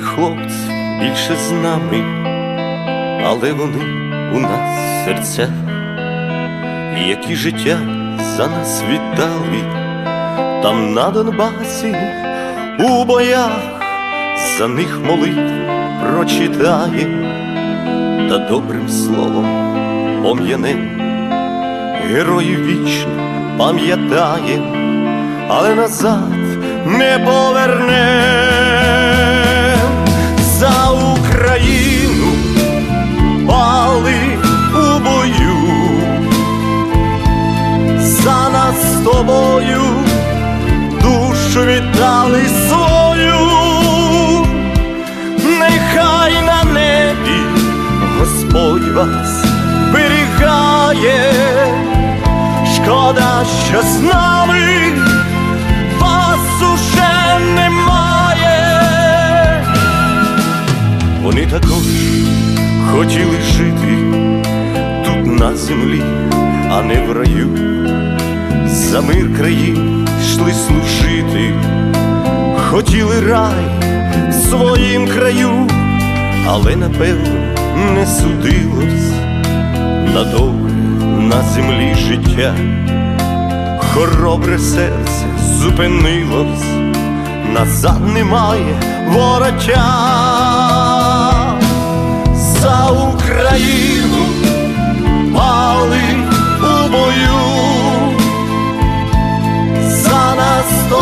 Українських хлопців більше з нами, але вони у нас в серцях, які життя за нас віддали, там на Донбасі у боях за них молитв прочитає, та добрим словом пом'янем, героїв вічно пам'ятає, але назад не поверне тобою душу віддали свою, нехай на небі Господь вас берігає, шкода, що з нами вас уже немає. Вони також хотіли жити тут на землі, а не в раю. За мир країн йшли служити, хотіли рай в своїм краю, але напевно не судилось на довге на землі життя. Хоробре серце зупинилось, назад немає воротя